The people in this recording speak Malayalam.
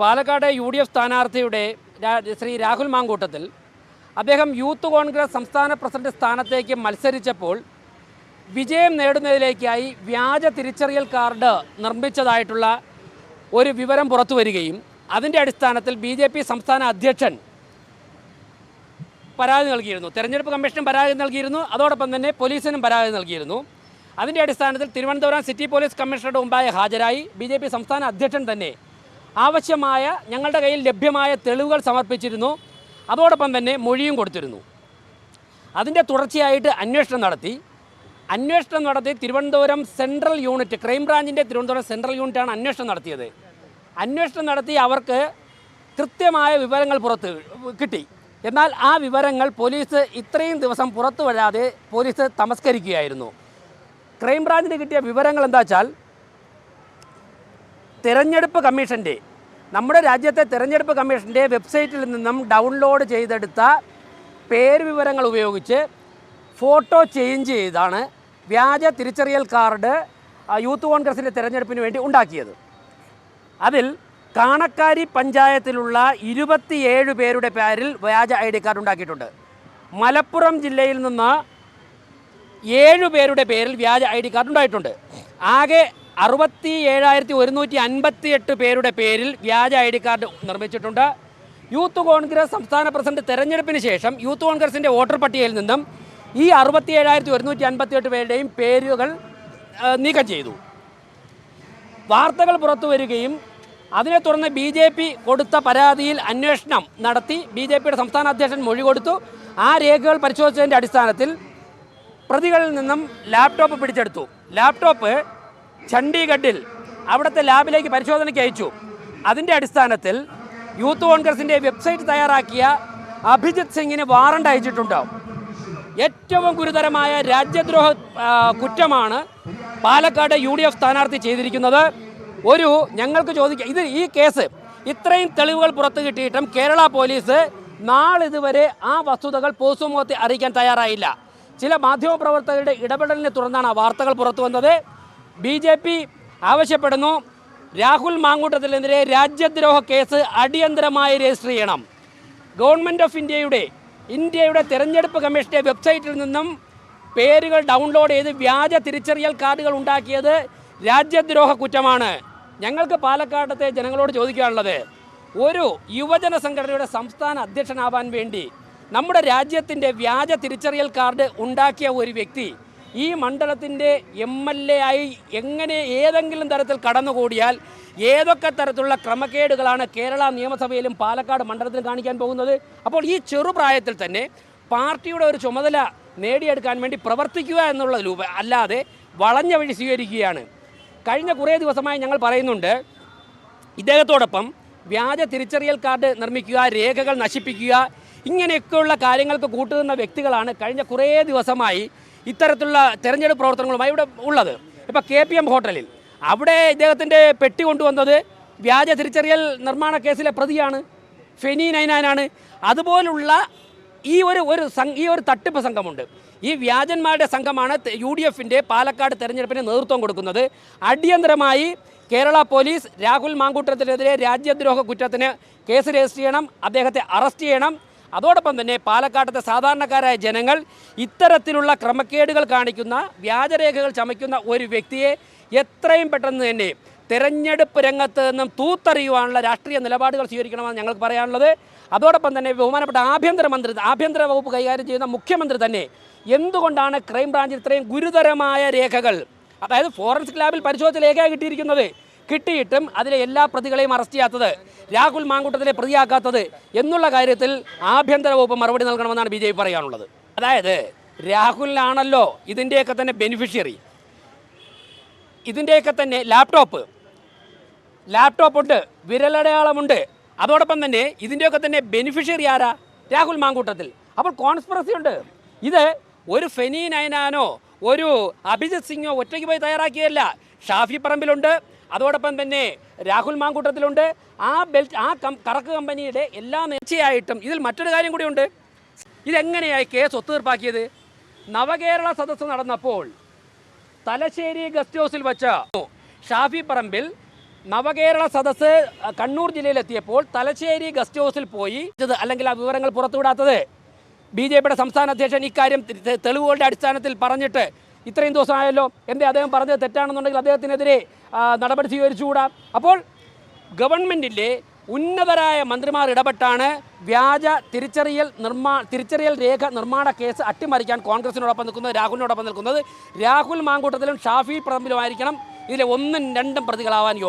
പാലക്കാട് യു ഡി എഫ് സ്ഥാനാർത്ഥിയുടെ ശ്രീ രാഹുൽ മാങ്കൂട്ടത്തിൽ അദ്ദേഹം യൂത്ത് കോൺഗ്രസ് സംസ്ഥാന പ്രസിഡന്റ് സ്ഥാനത്തേക്ക് മത്സരിച്ചപ്പോൾ വിജയം നേടുന്നതിലേക്കായി വ്യാജ തിരിച്ചറിയൽ കാർഡ് നിർമ്മിച്ചതായിട്ടുള്ള ഒരു വിവരം പുറത്തു വരികയും അതിന്റെ അടിസ്ഥാനത്തിൽ ബി ജെ പി സംസ്ഥാന അധ്യക്ഷൻ പരാതി നൽകിയിരുന്നു. തെരഞ്ഞെടുപ്പ് കമ്മീഷനും പരാതി നൽകിയിരുന്നു. അതോടൊപ്പം തന്നെ പോലീസിനും പരാതി നൽകിയിരുന്നു. അതിന്റെ അടിസ്ഥാനത്തിൽ തിരുവനന്തപുരം സിറ്റി പോലീസ് കമ്മീഷണറുടെ മുമ്പായി ഹാജരായി. ബി സംസ്ഥാന അധ്യക്ഷൻ തന്നെ ആവശ്യമായ ഞങ്ങളുടെ കയ്യിൽ ലഭ്യമായ തെളിവുകൾ സമർപ്പിച്ചിരുന്നു. അതോടൊപ്പം തന്നെ മൊഴിയും കൊടുത്തിരുന്നു. അതിന്റെ തുടർച്ചയായിട്ട് അന്വേഷണം നടത്തി. അന്വേഷണം നടത്തി തിരുവനന്തപുരം സെൻട്രൽ യൂണിറ്റ് ക്രൈംബ്രാഞ്ചിന്റെ തിരുവനന്തപുരം സെൻട്രൽ യൂണിറ്റാണ് അന്വേഷണം നടത്തിയത്. അന്വേഷണം നടത്തി അവർക്ക് കൃത്യമായ വിവരങ്ങൾ പുറത്ത് കിട്ടി. എന്നാൽ ആ വിവരങ്ങൾ പോലീസ് ഇത്രയും ദിവസം പുറത്തു വരാതെ പോലീസ് തമസ്കരിക്കുകയായിരുന്നു. ക്രൈംബ്രാഞ്ചിന് കിട്ടിയ വിവരങ്ങൾ എന്താ വെച്ചാൽ തിരഞ്ഞെടുപ്പ് കമ്മീഷന്റെ നമ്മുടെ രാജ്യത്തെ തിരഞ്ഞെടുപ്പ് കമ്മീഷന്റെ വെബ്സൈറ്റിൽ നിന്നും ഡൗൺലോഡ് ചെയ്തെടുത്ത പേര് വിവരങ്ങൾ ഉപയോഗിച്ച് ഫോട്ടോ ചേഞ്ച് ചെയ്താണ് വ്യാജ തിരിച്ചറിയൽ കാർഡ് യൂത്ത് കോൺഗ്രസിന്റെ തിരഞ്ഞെടുപ്പിന് വേണ്ടി ഉണ്ടാക്കിയത്. അതിൽ കാണക്കാരി പഞ്ചായത്തിലുള്ള ഇരുപത്തിയേഴ് പേരുടെ പേരിൽ വ്യാജ ഐ ഡി കാർഡ് ഉണ്ടാക്കിയിട്ടുണ്ട്. മലപ്പുറം ജില്ലയിൽ നിന്ന് ഏഴ് പേരുടെ പേരിൽ വ്യാജ ഐ ഡി കാർഡ് ഉണ്ടായിട്ടുണ്ട്. ആകെ അറുപത്തി ഏഴായിരത്തി ഒരുന്നൂറ്റി അൻപത്തി എട്ട് പേരുടെ പേരിൽ വ്യാജ ഐ ഡി കാർഡ് നിർമ്മിച്ചിട്ടുണ്ട്. യൂത്ത് കോൺഗ്രസ് സംസ്ഥാന പ്രസിഡന്റ് തെരഞ്ഞെടുപ്പിന് ശേഷം യൂത്ത് കോൺഗ്രസിന്റെ വോട്ടർ പട്ടികയിൽ നിന്നും ഈ അറുപത്തി ഏഴായിരത്തി ഒരുന്നൂറ്റി അൻപത്തി എട്ട് പേരുടെയും പേരുകൾ നീക്കം ചെയ്തു. വാർത്തകൾ പുറത്തു വരികയും അതിനെ തുടർന്ന് ബി ജെ പി കൊടുത്ത പരാതിയിൽ അന്വേഷണം നടത്തി ബി ജെ പിയുടെ സംസ്ഥാന അധ്യക്ഷൻ മൊഴി കൊടുത്തു. ആ രേഖകൾ പരിശോധിച്ചതിന്റെ അടിസ്ഥാനത്തിൽ പ്രതികളിൽ നിന്നും ലാപ്ടോപ്പ് പിടിച്ചെടുത്തു. ലാപ്ടോപ്പ് ചണ്ഡീഗഡിൽ അവിടുത്തെ ലാബിലേക്ക് പരിശോധനയ്ക്ക് അയച്ചു. അതിന്റെ അടിസ്ഥാനത്തിൽ യൂത്ത് കോൺഗ്രസിന്റെ വെബ്സൈറ്റ് തയ്യാറാക്കിയ അഭിജിത് സിംഗിന് വാറണ്ട് അയച്ചിട്ടുണ്ടാവും ഏറ്റവും ഗുരുതരമായ രാജ്യദ്രോഹ കുറ്റമാണ് പാലക്കാട് യു ഡി എഫ് സ്ഥാനാർത്ഥി ചെയ്തിരിക്കുന്നത്. ഒരു ഞങ്ങൾക്ക് ചോദിക്കുക ഇത് ഈ കേസ് ഇത്രയും തെളിവുകൾ പുറത്തു കിട്ടിയിട്ടും കേരള പോലീസ് നാളിതുവരെ ആ വസ്തുതകൾ പൊതുസമൂഹത്തെ അറിയിക്കാൻ തയ്യാറായില്ല. ചില മാധ്യമപ്രവർത്തകരുടെ ഇടപെടലിനെ തുടർന്നാണ് ആ വാർത്തകൾ പുറത്തു വന്നത്. ബി ജെ പി ആവശ്യപ്പെടുന്നു. രാഹുൽ മാങ്കൂട്ടത്തിനെതിരെ രാജ്യദ്രോഹ കേസ് അടിയന്തരമായി രജിസ്റ്റർ ചെയ്യണം. ഗവൺമെന്റ് ഓഫ് ഇന്ത്യയുടെ ഇന്ത്യയുടെ തെരഞ്ഞെടുപ്പ് കമ്മീഷന്റെ വെബ്സൈറ്റിൽ നിന്നും പേരുകൾ ഡൗൺലോഡ് ചെയ്ത് വ്യാജ തിരിച്ചറിയൽ കാർഡുകൾ ഉണ്ടാക്കിയത് രാജ്യദ്രോഹ കുറ്റമാണ്. ഞങ്ങൾക്ക് പാലക്കാടത്തെ ജനങ്ങളോട് ചോദിക്കാനുള്ളത് ഒരു യുവജന സംഘടനയുടെ സംസ്ഥാന അധ്യക്ഷനാവാൻ വേണ്ടി നമ്മുടെ രാജ്യത്തിന്റെ വ്യാജ തിരിച്ചറിയൽ കാർഡ് ഉണ്ടാക്കിയ ഒരു വ്യക്തി ഈ മണ്ഡലത്തിന്റെ എം എൽ എ ആയി എങ്ങനെ ഏതെങ്കിലും തരത്തിൽ കടന്നുകൂടിയാൽ ഏതൊക്കെ തരത്തിലുള്ള ക്രമക്കേടുകളാണ് കേരള നിയമസഭയിലും പാലക്കാട് മണ്ഡലത്തിലും കാണിക്കാൻ പോകുന്നത്? അപ്പോൾ ഈ ചെറുപ്രായത്തിൽ തന്നെ പാർട്ടിയുടെ ഒരു ചുമതല നേടിയെടുക്കാൻ വേണ്ടി പ്രവർത്തിക്കുക എന്നുള്ള രൂപ അല്ലാതെ വളഞ്ഞ വഴി സ്വീകരിക്കുകയാണ്. കഴിഞ്ഞ കുറേ ദിവസമായി ഞങ്ങൾ പറയുന്നുണ്ട് ഇദ്ദേഹത്തോടൊപ്പം വ്യാജ തിരിച്ചറിയൽ കാർഡ് നിർമ്മിക്കുക രേഖകൾ നശിപ്പിക്കുക ഇങ്ങനെയൊക്കെയുള്ള കാര്യങ്ങൾക്ക് കൂട്ടുനിന്ന വ്യക്തികളാണ് കഴിഞ്ഞ കുറേ ദിവസമായി ഇത്തരത്തിലുള്ള തെരഞ്ഞെടുപ്പ് പ്രവർത്തനങ്ങളുമായി ഇവിടെ ഉള്ളത്. ഇപ്പോൾ കെ പി എം ഹോട്ടലിൽ. അവിടെ ഇദ്ദേഹത്തിന്റെ പെട്ടി കൊണ്ടുവന്നത് വ്യാജ തിരിച്ചറിയൽ നിർമ്മാണ കേസിലെ പ്രതിയാണ്. ഫെനി നൈനാനാണ് അതുപോലുള്ള ഈ ഒരു ഒരു ഈ ഒരു തട്ടിപ്പ് സംഘമുണ്ട്. ഈ വ്യാജന്മാരുടെ സംഘമാണ് യു ഡി എഫിന്റെ പാലക്കാട് തെരഞ്ഞെടുപ്പിന് നേതൃത്വം കൊടുക്കുന്നത്. അടിയന്തരമായി കേരള പോലീസ് രാഹുൽ മാങ്കൂട്ടത്തിനെതിരെ രാജ്യദ്രോഹ കുറ്റത്തിന് കേസ് രജിസ്റ്റർ ചെയ്യണം അദ്ദേഹത്തെ അറസ്റ്റ് ചെയ്യണം അതോടൊപ്പം തന്നെ പാലക്കാട്ടത്തെ സാധാരണക്കാരായ ജനങ്ങൾ ഇത്തരത്തിലുള്ള ക്രമക്കേടുകൾ കാണിക്കുന്ന വ്യാജരേഖകൾ ചമയ്ക്കുന്ന ഒരു വ്യക്തിയെ എത്രയും പെട്ടെന്ന് തന്നെ തെരഞ്ഞെടുപ്പ് രംഗത്ത് നിന്നും തൂത്തറിയുവാനുള്ള രാഷ്ട്രീയ നിലപാടുകൾ സ്വീകരിക്കണമെന്ന് ഞങ്ങൾക്ക് പറയാനുള്ളത്. അതോടൊപ്പം തന്നെ ബഹുമാനപ്പെട്ട ആഭ്യന്തരമന്ത്രി ആഭ്യന്തര വകുപ്പ് കൈകാര്യം ചെയ്യുന്ന മുഖ്യമന്ത്രി തന്നെ എന്തുകൊണ്ടാണ് ക്രൈംബ്രാഞ്ചിൽ ഇത്രയും ഗുരുതരമായ രേഖകൾ അതായത് ഫോറൻസിക് ലാബിൽ പരിശോധിച്ച രേഖയാണ് കിട്ടിയിരിക്കുന്നത്? കിട്ടിയിട്ടും അതിലെ എല്ലാ പ്രതികളെയും അറസ്റ്റ് ചെയ്യാത്തത് രാഹുൽ മാങ്കൂട്ടത്തിലെ പ്രതിയാക്കാത്തത് എന്നുള്ള കാര്യത്തിൽ ആഭ്യന്തര വകുപ്പ് മറുപടി നൽകണമെന്നാണ് ബി ജെ പി പറയാനുള്ളത്. അതായത് രാഹുലിനാണല്ലോ ഇതിന്റെയൊക്കെ തന്നെ ബെനിഫിഷ്യറി ഇതിന്റെയൊക്കെ തന്നെ ലാപ്ടോപ്പ് ലാപ്ടോപ്പ് ഉണ്ട് വിരലടയാളമുണ്ട്. അതോടൊപ്പം തന്നെ ഇതിന്റെയൊക്കെ തന്നെ ബെനിഫിഷ്യറി ആരാ? രാഹുൽ മാങ്കൂട്ടത്തിൽ. അപ്പോൾ കോൺസ്പിറസി ഉണ്ട്. ഇത് ഒരു ഫെനി നയനാനോ ഒരു അഭിജിത് സിംഗോ ഒറ്റയ്ക്ക് പോയി തയ്യാറാക്കിയല്ല ഷാഫി പറമ്പിലുണ്ട് അതോടൊപ്പം തന്നെ രാഹുൽ മാങ്കൂട്ടത്തിലുണ്ട്. ആ ബെൽറ്റ് ആ കറക്ക് കമ്പനിയുടെ എല്ലാ നേർച്ചയായിട്ടും ഇതിൽ മറ്റൊരു കാര്യം കൂടിയുണ്ട്. ഇതെങ്ങനെയായി കേസ് ഒത്തുതീർപ്പാക്കിയത്? നവകേരള സദസ്സ് നടന്നപ്പോൾ തലശ്ശേരി ഗസ്റ്റ് ഹൗസിൽ വച്ച ഷാഫി പറമ്പിൽ നവകേരള സദസ്സ് കണ്ണൂർ ജില്ലയിലെത്തിയപ്പോൾ തലശ്ശേരി ഗസ്റ്റ് ഹൗസിൽ പോയി അല്ലെങ്കിൽ ആ വിവരങ്ങൾ പുറത്തുവിടാത്തത്. ബി ജെ പിയുടെ സംസ്ഥാന അധ്യക്ഷൻ ഇക്കാര്യം തെളിവുകളുടെ അടിസ്ഥാനത്തിൽ പറഞ്ഞിട്ട് ഇത്രയും ദിവസമായല്ലോ. എന്തേ അദ്ദേഹം പറഞ്ഞത് തെറ്റാണെന്നുണ്ടെങ്കിൽ അദ്ദേഹത്തിനെതിരെ നടപടി സ്വീകരിച്ചുകൂടാ? അപ്പോൾ ഗവൺമെന്റിന്റെ ഉന്നതരായ മന്ത്രിമാർ ഇടപെട്ടാണ് വ്യാജ തിരിച്ചറിയൽ നിർമ്മാ തിരിച്ചറിയൽ രേഖ നിർമ്മാണ കേസ് അട്ടിമറിക്കാൻ കോൺഗ്രസിനോടൊപ്പം നിൽക്കുന്നത് രാഹുലിനോടൊപ്പം നിൽക്കുന്നത്. രാഹുൽ മാങ്കൂട്ടത്തിലും ഷാഫി പറമ്പിലുമായിരിക്കണം ഇതിലെ ഒന്നും രണ്ടും പ്രതികളാവാൻ യോഗം